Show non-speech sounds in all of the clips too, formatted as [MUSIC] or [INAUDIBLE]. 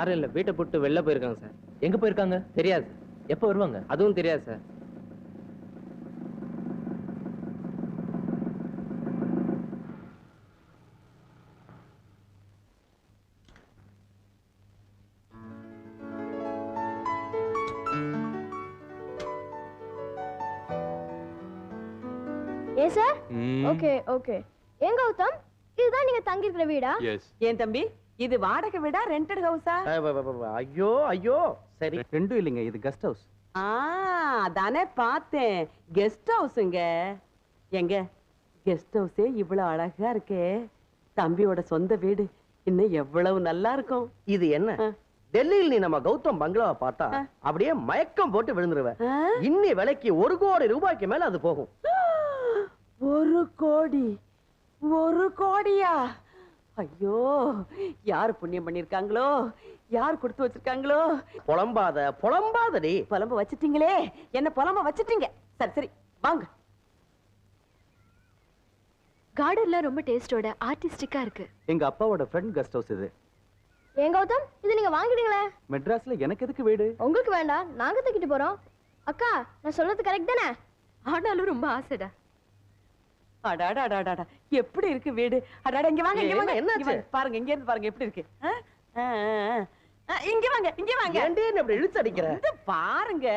யாரும் இல்ல வீட்டை போட்டு வெளில போயிருக்காங்க சார். எங்க போயிருக்காங்க? தெரியாது. எப்போ வருவாங்க? அதுவும் தெரியாது சார். ஏ சார்? Okay okay. ஏன் கௌதம்? இதுதான் நீங்க தங்கி இருக்கிற வீடா? எஸ் ஏன் தம்பி? இது வாடகை வீடா ரெண்டட் ஹவுஸா ஐயோ ஐயோ. சரி. ரெண்டும் இல்லைங்க இது கெஸ்ட் ஹவுஸ் ஆ அதானே பார்த்தேன். கெஸ்ட் ஹவுஸுங்க எங்க? கெஸ்ட் ஹவுஸே இவ்வளவு அழகா இருக்கே. தம்பியோட சொந்த வீடு இன்னும் எவ்வளவு நல்லா இருக்கும். இது என்ன. டெல்லியில் நீ நம்ம கௌதம் பங்களாவை பார்த்தா. அப்படியே மயக்கம் போட்டு விழுந்துருவ? இன்னி விலைக்கு ஒரு கோடி ரூபாய்க்கு மேல அது போகும். ஒரு கோடி. ஒரு கோடியா? ஐயோ யார் புண்ணியம் பண்ணிருக்காங்களோ? யார் கொடுத்து வச்சிருக்காங்களோ? புலம்பாத புலம்பாதடி. புலம்ப வச்சிட்டீங்களே. என்ன புலம்ப வச்சிட்டீங்க? சரி சரி வாங்க. கார்டன்லாம் ரொம்ப டேஸ்டோட ஆர்டிஸ்டிக்கா இருக்கு. எங்க அப்பாவோட ஃப்ரெண்ட் கெஸ்ட் ஹவுஸ் இது. ஏன் கௌதம் இது நீங்க வாங்கிடுங்களே மெட்ராஸ்ல எனக்கு எதுக்கு வீடு? உங்களுக்கு வேண்டாம் நாங்க தூக்கிட்டு போறோம். அக்கா நான் சொல்றது கரெக்ட் தானே? ஆனாலும் ரொம்ப ஆசைடா. அடாடாடாடாடா எப்படி இருக்கு வீடு? அடாடா இங்க வாங்க இங்க என்ன, வாங்க வாங்க. பாருங்க இங்க இருந்து பாருங்க எப்படி இருக்கு. இங்க வாங்க இங்க வாங்க. ஏன்டி என்ன இப்படி இழுத்து அடிக்கிற? வந்து பாருங்க.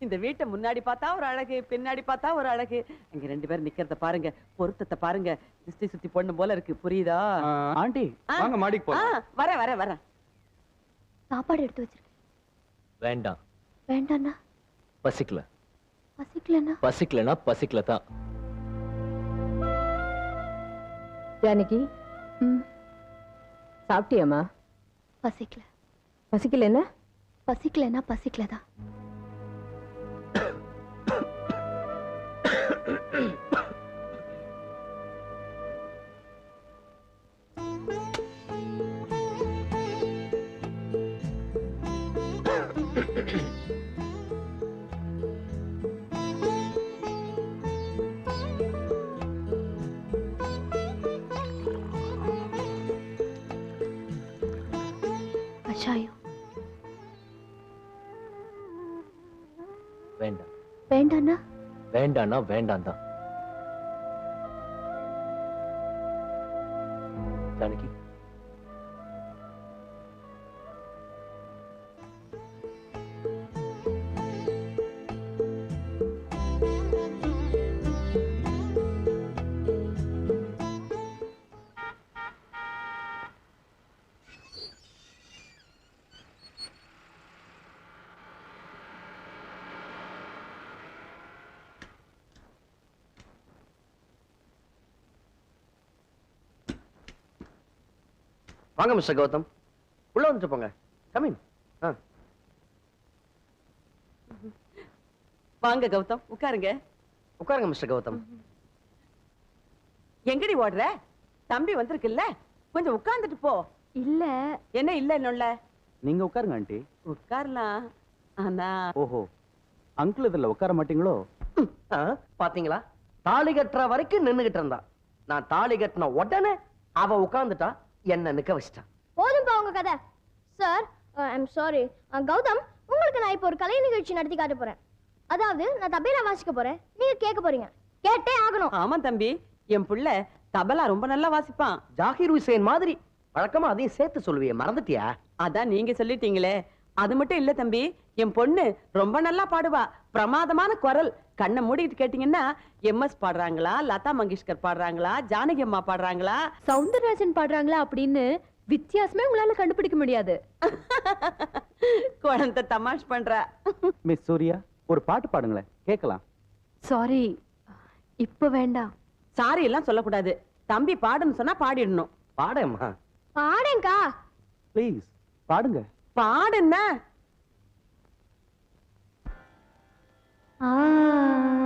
இந்த வீட்டை முன்னாடி பார்த்தா ஒரு அழகு பின்னாடி பார்த்தா ஒரு அழகு. இங்க ரெண்டு பேரும் நிக்கிறத பாருங்க. பொருத்தத்தை பாருங்க. திருஷ்டி சுத்தி பொண்ணு போல இருக்கு. புரியுதா? ஆண்டி. வாங்க மாடிக்கு ஆ, போலாம் வரேன் வரேன் வரேன். சாப்பாடு எடுத்து வச்சிருக்கேன் வேண்டாம். வேண்டாண்ணா. பசிக்கல. பசிக்கலண்ணா. பசிக்கலனா பசிக்கல தான் ஜானகி ம். சாப்பிட்டியாம்மா? பசிக்கல. பசிக்கல என்ன பசிக்கலன்னா பசிக்கலதான். [COUGHS] கஷாயம் வேண்டாம் வேண்டாண்ணா வேண்டாம்னா வேண்டாம் தான் வாங்க மிஸ்டர் கௌதம். உள்ள வந்துட்டு போங்க. கமின் வாங்க கௌதம். உட்காருங்க. உட்காருங்க மிஸ்டர் கௌதம். எங்கடி ஓடுற? தம்பி வந்திருக்குல்ல. கொஞ்சம் உட்கார்ந்துட்டு போ. இல்ல. என்ன இல்ல என்னுள்ள நீங்க உட்காருங்க ஆண்டி. உட்காரலாம். ஆனா ஓஹோ. அங்கிள் இதுல உட்கார மாட்டீங்களோ? பாத்தீங்களா? தாலி கட்டுற வரைக்கும் நின்னுகிட்டு இருந்தா. நான் தாலி கட்டின உடனே அவ உட்கார்ந்துட்டா என்ன நிக்க வச்சிட்டா போதும்பா உங்க கதை. சார் ஐம் சாரி கௌதம் உங்களுக்கு நான் இப்போ ஒரு கலை நிகழ்ச்சி நடத்தி காட்ட போறேன். அதாவது நான் தபேலா வாசிக்க போறேன். நீங்க கேட்க போறீங்க. கேட்டே ஆகணும். ஆமா தம்பி. என் புள்ள தபலா ரொம்ப நல்லா வாசிப்பான். ஜாகிர் ஹுசேன் மாதிரி. வழக்கமா அதையும் சேர்த்து சொல்லுவியே மறந்துட்டியா? அதான் நீங்க சொல்லிட்டீங்களே. அது மட்டும் இல்ல தம்பி என் பொண்ணு ரொம்ப நல்லா பாடுவா. பிரமாதமான குரல். கண்ணை மூடிட்டு கேட்டீங்கன்னா எம்எஸ் பாடுறாங்களா லதா மங்கேஷ்கர் பாடுறாங்களா ஜானகி அம்மா பாடுறாங்களா? சவுந்தரராஜன் பாடுறாங்களா அப்படின்னு வித்தியாசமே உங்களால கண்டுபிடிக்க முடியாது. [LAUGHS] குழந்தை தமாஷ் பண்றா. [LAUGHS] மிஸ் சூர்யா ஒரு பாட்டு பாடுங்களேன். கேட்கலாம். சாரி இப்ப வேண்டாம். சாரி எல்லாம் சொல்லக்கூடாது. தம்பி பாடுன்னு சொன்னா பாடிடணும். பாடேம்மா. பாடேங்கா. ப்ளீஸ் பாடுங்க. பாடுன்ன? ஆ.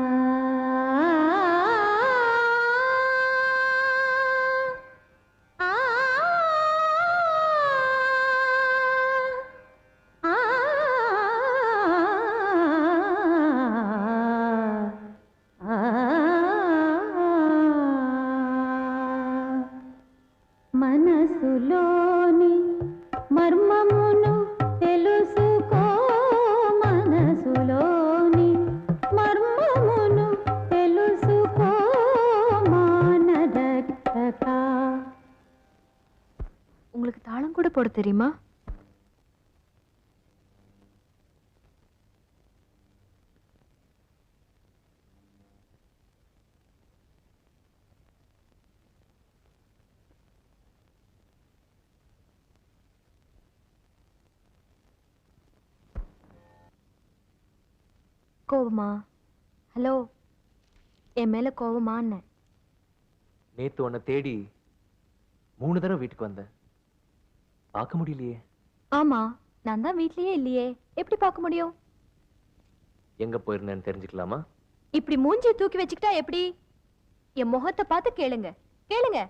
தெரியுமா? கோவமா? ஹலோ என் மேல கோவமான்னு. நேத்து உன்னை தேடி மூணு தடவை வீட்டுக்கு வந்தேன். பார்க்க முடியலையே. ஆமா நான் தான் வீட்லயே இல்லையே. எப்படி பார்க்க முடியும்? எங்க போயிருந்தேன்னு தெரிஞ்சுக்கலாமா? இப்படி மூஞ்சியை தூக்கி வச்சுக்கிட்டா எப்படி? என் முகத்தை பார்த்து கேளுங்க. கேளுங்க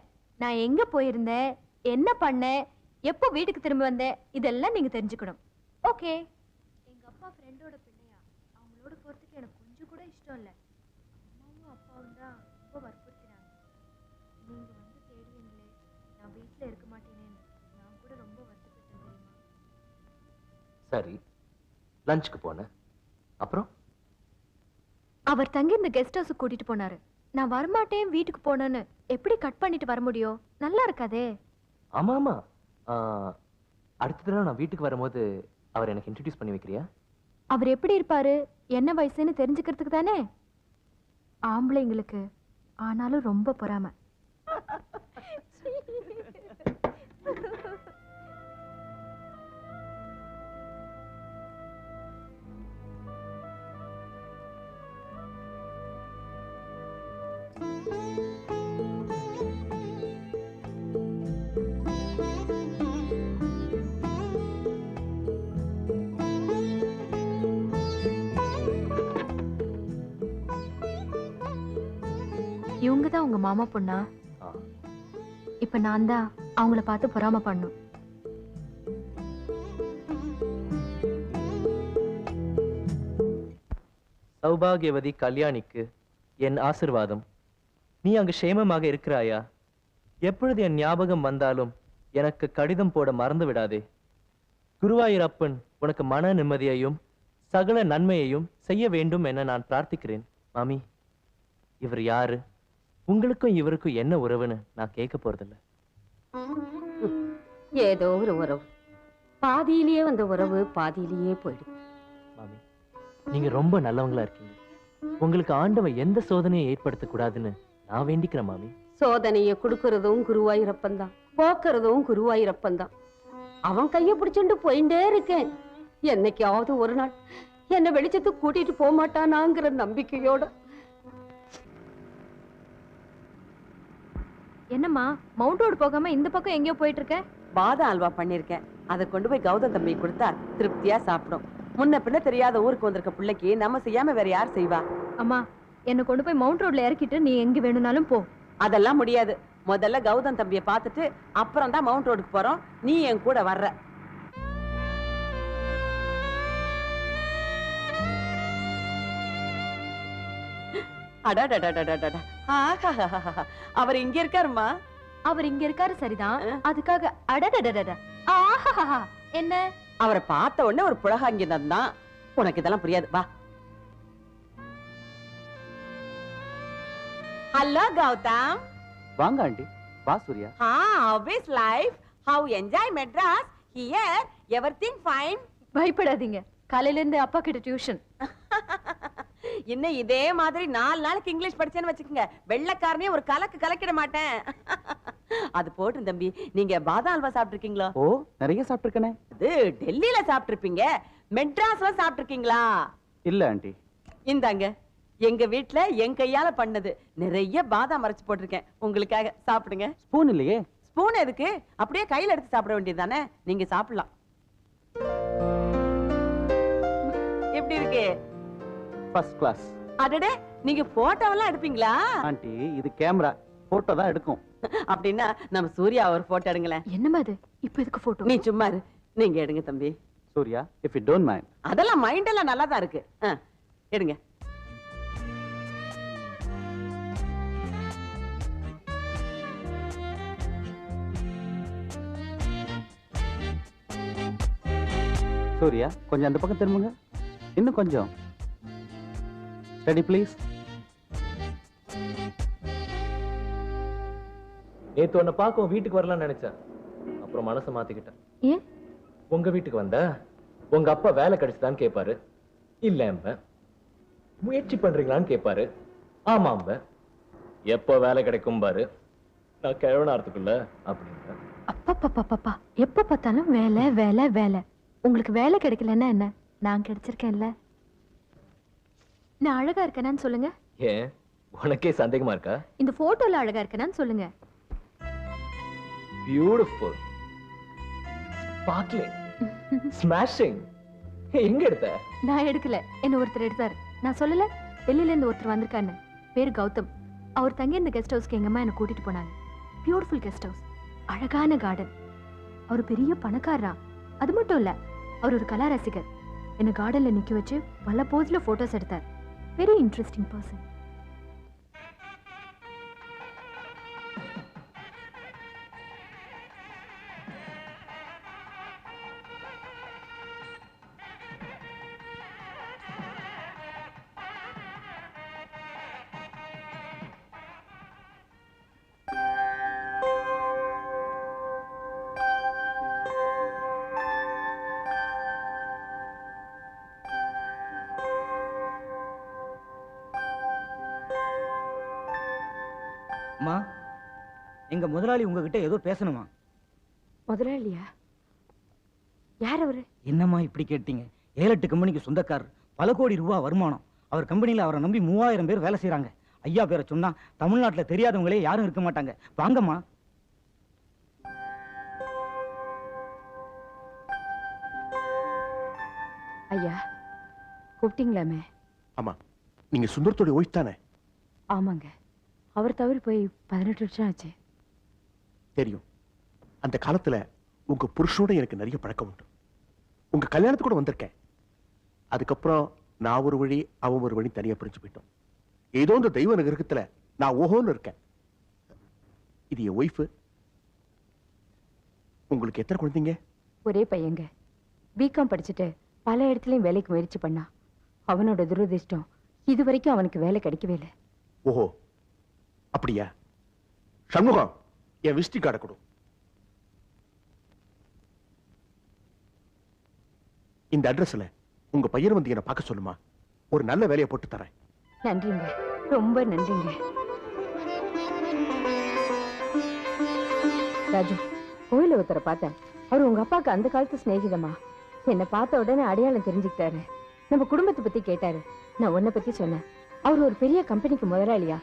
நான் எங்க போயிருந்தேன்? என்ன பண்ணேன்? எப்போ வீட்டுக்கு திரும்ப வந்தேன்? இதெல்லாம் நீங்க தெரிஞ்சுக்கணும். ஓகே. எங்க அப்பா ஃப்ரெண்டோட பிள்ளையா அவங்களோட போறதுக்கு எனக்கு கொஞ்சம் கூட இஷ்டம் இல்ல. சரி. லஞ்சுக்கு போனேன் அப்புறம்? அவர் தங்கி இந்த கெஸ்ட் ஹவுஸ் கூட்டிட்டு போனாரு. நான் வரமாட்டேன் வீட்டுக்கு போனேன்னு. எப்படி கட் பண்ணிட்டு வர முடியும்? நல்லா இருக்காதே. ஆமா ஆமா. அடுத்த தடவை நான் வீட்டுக்கு வரும்போது அவர் எனக்கு இன்ட்ரடியூஸ் பண்ணி வைக்கிறியா? அவர் எப்படி இருப்பாரு? என்ன வயசுன்னு தெரிஞ்சுக்கிறதுக்கு தானே? ஆம்பளைங்களுக்கு ஆனாலும் ரொம்ப பொறாம. [LAUGHS] உங்க மாமா பொண்ணா. இப்ப நான் தான் அவங்கள பார்த்து பொறாம பண்ணும். சௌபாகியவதி கல்யாணிக்கு என் ஆசிர்வாதம். நீ அங்கு க்ஷேமமாக இருக்கிறாயா? எப்பொழுது என் ஞாபகம் வந்தாலும் எனக்கு கடிதம் போட மறந்து விடாதே. குருவாயூரப்பன் உனக்கு மன நிம்மதியையும் சகல நன்மையையும் செய்ய வேண்டும் என நான் பிரார்த்திக்கிறேன். மாமி இவர் யாரு? உங்களுக்கும் இவருக்கும் என்ன உறவுன்னு நான் கேட்க போறதில்ல. ஏதோ ஒரு உறவு. பாதியிலேயே வந்த உறவு பாதியிலேயே போயிடுது. மாமி நீங்க ரொம்ப நல்லவங்களா இருக்கீங்க. உங்களுக்கு ஆண்டவன் எந்த சோதனையை ஏற்படுத்த கூடாதுன்னு நான் வேண்டிக்கிறேன் மாமி. சோதனைய கொடுக்கறதும் குருவாயூரப்பன் தான் போக்குறதும் குருவாயூரப்பன் தான் அவன் கைய பிடிச்சுட்டு போயிட்டே இருக்கேன். என்னைக்காவது ஒரு நாள் என்ன வெளிச்சத்துக்கு கூட்டிட்டு போக மாட்டானாங்கிற நம்பிக்கையோட என்னம்மா மவுண்ட் ரோடு போகாம இந்த பக்கம் எங்கேயோ போயிட்டு இருக்க பாதாம் அல்வா பண்ணிருக்கேன். அதை கொண்டு போய் கௌதம் தம்பி கொடுத்தா திருப்தியா சாப்பிடும். முன்ன பின்ன தெரியாத ஊருக்கு வந்திருக்க பிள்ளைக்கு நம்ம செய்யாம வேற யார் செய்வா? அம்மா என்னை கொண்டு போய் மவுண்ட் ரோட்ல இறக்கிட்டு நீ எங்க வேணும்னாலும் போ. அதெல்லாம் முடியாது. முதல்ல கௌதம் தம்பிய பார்த்துட்டு அப்புறம் தான் மவுண்ட் ரோடுக்கு போறோம். நீ என் கூட வர்ற. அவர் இங்க இருக்காருமா அவர் இங்க இருக்காரு சரிதான் அதுக்காக அடடடடட ஆஹாஹா என்ன அவரை பார்த்த உடனே ஒரு புலகாங்கிதம் தான் உனக்கு இதெல்லாம் புரியாது வா ஹலோ கௌதம் வாங்க ஆண்டி வா சூர்யா ஆ office life how enjoy Madras here everything fine பயப்படாதீங்க காலையில இருந்து அப்பா கிட்ட டியூஷன் இன்னும் இதே மாதிரி நாலு நாளைக்கு இங்கிலீஷ் படிச்சேன்னு வச்சுக்கோங்க. வெள்ளைக்காரனே ஒரு கலக்கு கலக்கிட மாட்டேன். [LAUGHS] அது போட்டும் தம்பி. நீங்க பாதாம் அல்வா சாப்பிட்டுருக்கீங்களா? ஓ நிறைய சாப்பிட்டுருக்கனே. அது டெல்லியில சாப்பிட்டுருப்பீங்க. மெட்ராஸ்ல சாப்பிட்டுருக்கீங்களா? இல்ல ஆண்டி. இந்தாங்க. எங்க வீட்ல என் கையால பண்ணது நிறைய பாதாம் அரைச்சு போட்டிருக்கேன். உங்களுக்காக சாப்பிடுங்க. ஸ்பூன் இல்லையே? ஸ்பூன் எதுக்கு? அப்படியே கையில எடுத்து சாப்பிட வேண்டியதுதானே நீங்க சாப்பிடலாம். எப்படி இருக்கு? ஃபர்ஸ்ட் கிளாஸ் அடடே நீங்க போட்டோவெல்லாம் எடுப்பீங்களா? ஆண்டி இது கேமரா. போட்டோ தான் எடுக்கும். [LAUGHS] அப்படின்னா நம்ம சூர்யா ஒரு போட்டோ எடுங்களேன். என்னம்மா அது இப்ப எதுக்கு போட்டோ நீ சும்மா இரு. நீங்க எடுங்க தம்பி. Surya if you don't mind அதெல்லாம் மைண்ட் எல்லாம் நல்லா தான் இருக்கு. ஆ, எடுங்க. சூர்யா கொஞ்சம் அந்த பக்கம் திரும்புங்க. இன்னும் கொஞ்சம். ஸ்டடி ப்ளீஸ் நேத்து உன்னை பார்க்க வீட்டுக்கு வரலாம்னு நினைச்சேன். அப்புறம் மனசை மாத்திக்கிட்டேன். ஏன்? உங்க வீட்டுக்கு வந்தா? உங்க அப்பா வேலை கிடைச்சுதான்னு கேட்பாரு இல்லம்ப முயற்சி பண்றீங்களான்னு கேட்பாரு ஆமாம்ப எப்போ வேலை கிடைக்கும் பாரு. நான் கிழவனாரத்துக்குள்ள அப்படிங்க அப்பப்பப்பப்பா எப்ப பார்த்தாலும் வேலை வேலை வேலை. உங்களுக்கு வேலை கிடைக்கலன்னா என்ன? நான் கிடைச்சிருக்கேன்ல. நான் அழகா இருக்கேனான்னு சொல்லுங்க. ஏன்? உனக்கே சந்தேகமா இருக்கா? இந்த போட்டோல அழகா இருக்கேனான்னு சொல்லுங்க. பியூட்டிஃபுல் ஸ்பார்க்லிங் ஸ்மாஷிங் எங்க எடுத்த? நான் எடுக்கல. என்ன ஒருத்தர் எடுத்தாரு. நான் சொல்லல. டெல்லியில இருந்து ஒருத்தர் வந்திருக்கான்னு பேரு கௌதம். அவர் தங்கி இருந்த கெஸ்ட் ஹவுஸ்க்கு எங்க அம்மா என்ன கூட்டிட்டு போனாங்க. பியூட்டிஃபுல் கெஸ்ட் ஹவுஸ் அழகான கார்டன் அவர் பெரிய பணக்காரரா. அது மட்டும் இல்ல அவர் ஒரு கலா ரசிகர் என்ன கார்டன்ல நிக்க வச்சு பல போஸ்ல போட்டோஸ் எடுத்தார். very interesting person. எங்க முதலாளி உங்ககிட்ட ஏதோ பேசணுமா? முதலாளியா? யார் அவரு? என்னம்மா இப்படி கேட்டீங்க? ஏழு எட்டு கம்பெனிக்கு சொந்தக்காரர். பல கோடி ரூபாய் வருமானம். அவர் கம்பெனில அவரை நம்பி மூவாயிரம் பேர் வேலை செய்றாங்க. ஐயா பேரை சொன்னா தமிழ்நாட்டுல தெரியாதவங்களே யாரும் இருக்க மாட்டாங்க. வாங்கம்மா. ஐயா கூப்பிட்டீங்களாமே? ஆமா. நீங்க சுந்தரத்தோட ஒய்ஃப் தானே? ஆமாங்க. அவர் தவறி போய் பதினெட்டு வருஷம் ஆச்சு. தெரியும். அந்த காலத்துல உங்க புருஷனோட எனக்கு நிறைய பழக்கம் உண்டு. உங்க கல்யாணத்துக்கு கூட வந்திருக்கேன். அதுக்கப்புறம் நான் ஒரு வழி அவன் ஒரு வழி தனியா பிரிஞ்சு போயிட்டோம். ஏதோ இந்த தெய்வ நகரத்துல நான் ஓஹோன்னு இருக்கேன். இது என் ஒய்ஃபு உங்களுக்கு எத்தனை குழந்தைங்க? ஒரே பையங்க. பிகாம் படிச்சுட்டு பல இடத்துலயும் வேலைக்கு முயற்சி பண்ணா. அவனோட துரதிர்ஷ்டம் இது வரைக்கும் அவனுக்கு வேலை கிடைக்கவே இல்லை. ஓஹோ. அப்படியா? சண்முகம் என் விஸ்டி கார்டை கொடு. இந்த அட்ரஸ்ல உங்க பையன் வந்து என்ன பார்க்க சொல்லுமா? ஒரு நல்ல வேலையை போட்டு தரேன். நன்றிங்க. ரொம்ப நன்றிங்க. ராஜு கோயில ஒருத்தரை பார்த்தேன். அவர் உங்க அப்பாவுக்கு அந்த காலத்து சிநேகிதமா என்னை பார்த்த உடனே அடையாளம் தெரிஞ்சுக்கிட்டாரு. நம்ம குடும்பத்தை பத்தி கேட்டாரு. நான் உன்னை பத்தி சொன்னேன். அவர் ஒரு பெரிய கம்பெனிக்கு முதலாளியா.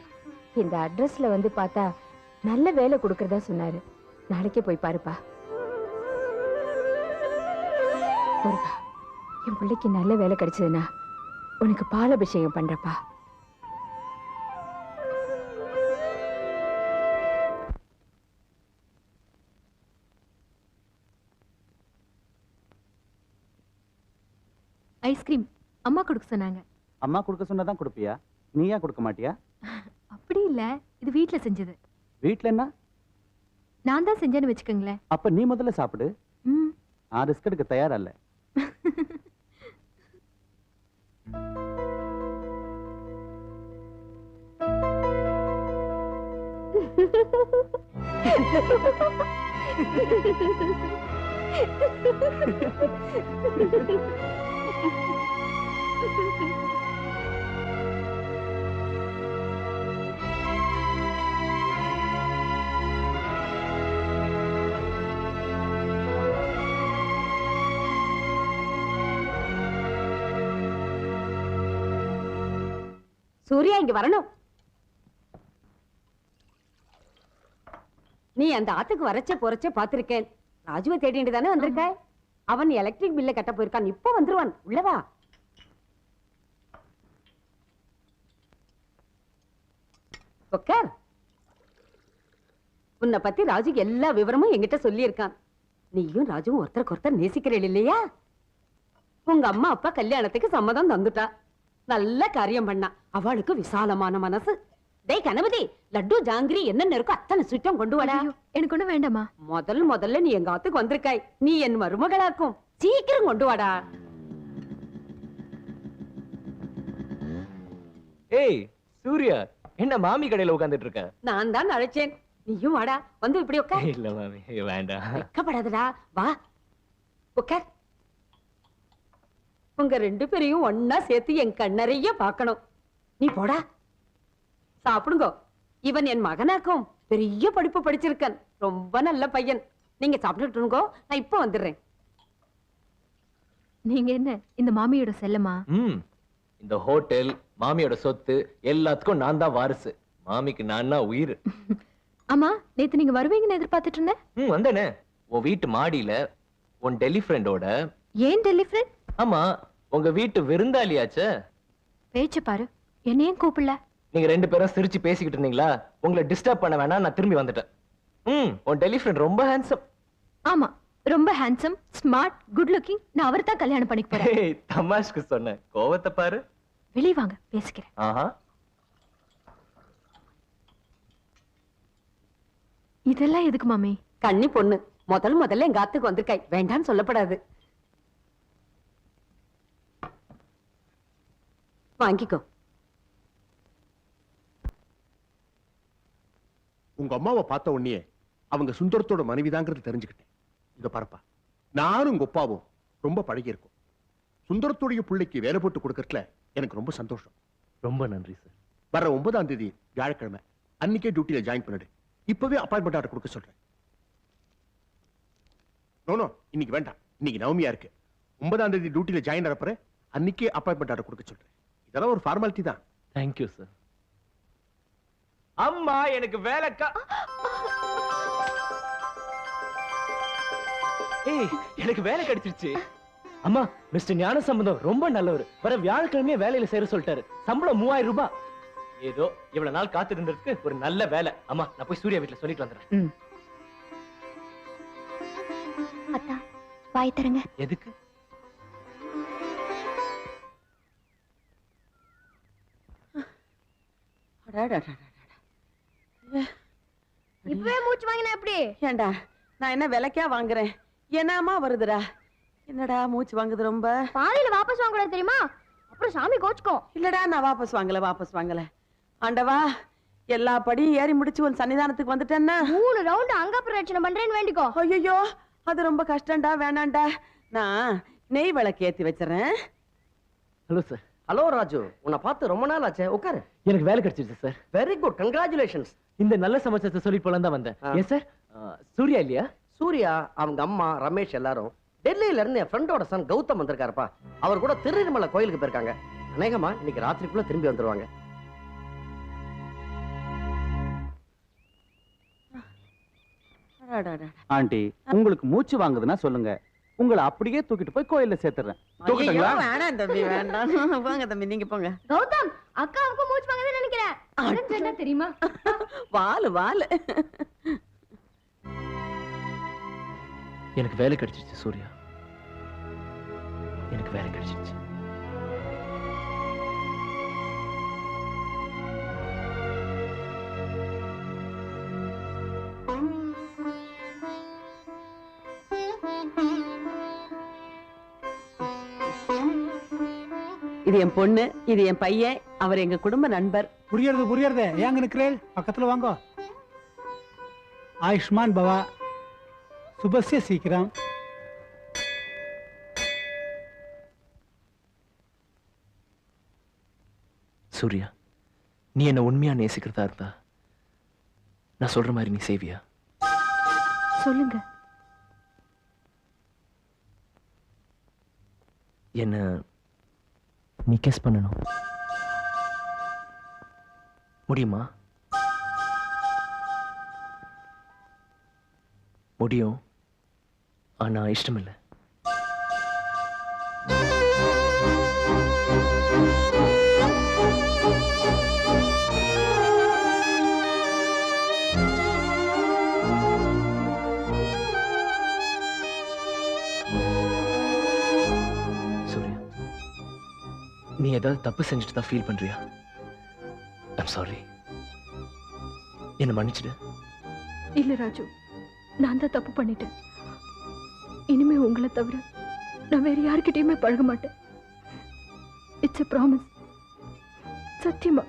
இந்த அட்ரஸ்ல வந்து பார்த்தா நல்ல வேலை கொடுக்கறதா சொன்னாரு. நாளைக்கே போய் பாருப்பா. முருகா என் பிள்ளைக்கு நல்ல வேலை கிடைச்சதுன்னா உனக்கு பாலாபிஷேகம் பண்றப்பா. ஐஸ்கிரீம் அம்மா கொடுக்க சொன்னாங்க. அம்மா கொடுக்க சொன்னதான் கொடுப்பியா? நீயா கொடுக்க மாட்டியா? [LAUGHS] அப்படி இல்ல இது வீட்ல செஞ்சது. வீட்ல என்ன? நான் தான் செஞ்சேன்னு வச்சுக்கோங்களேன். அப்ப நீ முதல்ல சாப்பிடு. நான் ரிஸ்க் எடுக்க தயாரா இல்ல [LAUGHS] சூர்யா இங்க வரணும். நீ அந்த ஆத்துக்கு வரச்ச பொறச்ச பாத்திருக்கேன் ராஜுவை தேடிட்டு தானே வந்திருக்க அவன் எலக்ட்ரிக் பில்ல கட்ட போயிருக்கான். இப்ப வந்துருவான். உள்ளவா உட்கார் உன்னை பத்தி ராஜுக்கு எல்லா விவரமும் என்கிட்ட சொல்லியிருக்கான். நீயும் ராஜுவும் ஒருத்தருக்கு ஒருத்தர் நேசிக்கிறீள் இல்லையா? உங்க அம்மா அப்பா கல்யாணத்துக்கு சம்மதம் தந்துட்டா. நல்ல காரியம் பண்ணா. அவளுக்கு விசாலமான மனசு. டேய் கணபதி லட்டு ஜாங்கிரி என்னென்ன இருக்கோ அத்தனை சுத்தம் கொண்டு வாடா. எனக்கு ஒண்ணும் வேண்டாமா முதல் முதல்ல நீ எங்க ஆத்துக்கு வந்திருக்காய். நீ என் மருமகளாக்கும். சீக்கிரம் கொண்டு வாடா. ஏய் சூர்யா என்ன மாமி கடையில உட்கார்ந்துட்டு இருக்க? நான் தான் அழைச்சேன். நீயும் வாடா. வந்து இப்படி உட்கார். இல்ல மாமி வேண்டாம். வெக்கப்படாதடா வா. உட்கார். உங்க ரெண்டு பேரையும் ஒன்னா சேர்த்து என் கண்ணறைய பார்க்கணும் நீ போடா. சாப்பிடுங்க. இவன் என் மகனாக்கும் பெரிய படிப்பு படிச்சிருக்கான். ரொம்ப நல்ல பையன். நீங்க சாப்பிட்டுட்டுங்கோ. நான் இப்போ வந்துடுறேன். நீங்க என்ன இந்த மாமியோட செல்லமா? ம். இந்த ஹோட்டல் மாமியோட சொத்து எல்லாத்துக்கும் நான் தான் வாரிசு. மாமிக்கு நான் உயிர். [LAUGHS] ஆமா நேத்து நீங்க வருவீங்கன்னு எதிர்பார்த்துட்டு இருந்தேன். ம் வந்தேனே. உன் வீட்டு மாடியில உன் டெல்லி ஃப்ரெண்டோட ஏன் டெல்லி ஃப்ரெண்ட் ஆமா உங்க வீட்டு விருந்தாளியாச்சே? பேச்சு பாரு என்ன ஏன் கூப்பிடல. நீங்க ரெண்டு பேரும் சிரிச்சு பேசிக்கிட்டு இருந்தீங்களா? உங்களை டிஸ்டர்ப் பண்ண வேணாம் நான் திரும்பி வந்துட்டேன். ம் உன் டெல்லி ஃப்ரெண்ட் ரொம்ப ஹேண்ட்ஸம் ஆமா ரொம்ப ஹேண்ட்ஸம் ஸ்மார்ட் குட் லுக்கிங் நான் அவரை தான் கல்யாணம் பண்ணிக்க போறேன். தமாஷ்க்கு சொன்னேன். கோவத்தை பாரு. வெளியே வாங்க பேசிக்கிறேன். ஆஹா. இதெல்லாம் எதுக்கு மாமி? கண்ணி பொண்ணு. முதல் முதல்ல எங்க ஆத்துக்கு வந்திருக்காய் வேண்டாம்னு சொல்லப்படாது. வாங்கிக்கோ. உங்க அம்மாவை பார்த்த உடனே அவங்க சுந்தரத்தோட மனைவிதாங்கிறது தெரிஞ்சுக்கிட்டேன். இத பாருப்பா நானும் உங்க அப்பாவும் ரொம்ப பழகி இருக்கோம் சுந்தரத்துடைய பிள்ளைக்கு வேலை போட்டு கொடுக்கறதுல எனக்கு ரொம்ப சந்தோஷம். ரொம்ப நன்றி சார். வர ஒன்பதாம் தேதி வியாழக்கிழமை அன்னைக்கே டியூட்டியில ஜாயின் பண்ணிடு. இப்பவே அப்பாயின்மெண்ட் ஆர்டர் கொடுக்க சொல்றேன். நோ நோ இன்னைக்கு வேண்டாம். இன்னைக்கு நவமியா இருக்கு. ஒன்பதாம் தேதி டியூட்டியில ஜாயின் ஆகிறப்ப அன்னைக்கே அப்பாயின்மெண்ட் ஆர்டர் கொடுக்க சொல்றேன். இதெல்லாம் ஒரு ஃபார்மாலிட்டி தான். தேங்க்யூ சார் அம்மா எனக்கு வேலைக்கா ஏய் எனக்கு வேலை கிடைச்சிருச்சு. அம்மா மிஸ்டர் ஞான சம்பந்தம் ரொம்ப நல்லவர். வர வியாழக்கிழமையே வேலையில சேர சொல்லிட்டாரு. சம்பளம் மூவாயிரம் ரூபாய். ஏதோ இவ்வளவு நாள் காத்து இருந்ததுக்கு ஒரு நல்ல வேலை. அம்மா நான் போய் சூர்யா வீட்டுல சொல்லிட்டு வந்துடுறேன். அத்தா வாய் தரங்க எதுக்கு? இப்பவே மூச்சு வாங்கினா எப்படி? ஏண்டா நான் என்ன விலைக்கா வாங்குறேன்? என்னமா வருதுடா? என்னடா மூச்சு வாங்குது ரொம்ப? பாதியில வாபஸ் வாங்க கூடாது தெரியுமா? அப்புறம் சாமி கோச்சுக்கும். இல்லடா நான் வாபஸ் வாங்கல வாபஸ் வாங்கல. ஆண்டவா எல்லா படியும் ஏறி முடிச்சு உன் சன்னிதானத்துக்கு வந்துட்டேன்னா? மூணு ரவுண்ட் அங்க பிரச்சனை பண்றேன்னு வேண்டிக்கோ. ஐயோ அது ரொம்ப கஷ்டம்டா வேணாம்டா. நான் நெய் விளக்கு ஏத்தி வச்சிடறேன். Hello sir. ஹலோ ராஜு உன்னை பார்த்து ரொம்ப நாள் ஆச்சே உட்காரு. எனக்கு வேலை கிடைச்சிருச்சு சார் வெரி குட் கங்க்ராச்சுலேஷன்ஸ் இந்த நல்ல சமாச்சாரத்தை சொல்லிட்டு போலாம் தான் வந்தேன். ஏன் சார் சூர்யா இல்லையா? சூர்யா அவங்க அம்மா ரமேஷ் எல்லாரும் டெல்லியில இருந்து என் ஃப்ரெண்டோட சன் கௌதம் வந்திருக்காருப்பா. அவர் கூட திருநெல்மலை கோயிலுக்கு போயிருக்காங்க. அநேகமா இன்னைக்கு ராத்திரிக்குள்ள திரும்பி வந்துருவாங்க. அடாடாடா. ஆண்டி உங்களுக்கு மூச்சு வாங்குதுன்னா சொல்லுங்க. உங்களை அப்படியே தூக்கிட்டு போய் கோயில்ல சேர்த்துறேன். தூக்கட்டுங்களா? வேணாம் தம்பி வேண்டாம் போங்க தம்பி நீங்க போங்க. கௌதம் அக்காவுக்கும் மூச்சு வாங்குதுன்னு நினைக்கிறேன். என்ன தெரியுமா? வாலு வாலு. எனக்கு வேலை கிடைச்சிருச்சு சூர்யா. எனக்கு வேலை கிடைச்சிருச்சு. என் பொண்ணு இது என் பையன் அவர் எங்க குடும்ப நண்பர். புரியறது புரியறது. ஏங்க நிக்கிறேள்? பக்கத்துல வாங்கோ. ஆயுஷ்மான் பவா சுபஸ்ய சீக்கிரம். சூர்யா நீ என்ன உண்மையா நேசிக்கிறதா இருந்தா நான் சொல்ற மாதிரி நீ செய்வியா? சொல்லுங்க. என்ன நீ கெஸ் பண்ணணும். முடியுமா? முடியும். ஆனா இஷ்டம் ஏதாவது தப்பு செஞ்சுட்டு தான் ஃபீல் பண்றியா? ஐம் சாரி என்ன மன்னிச்சிடு. இல்ல ராஜு. நான் தான் தப்பு பண்ணிட்டேன். இனிமே உங்களை தவிர நான் வேற யாருக்கிட்டயுமே பழக மாட்டேன். இட்ஸ் எ ப்ராமிஸ் சத்தியமா.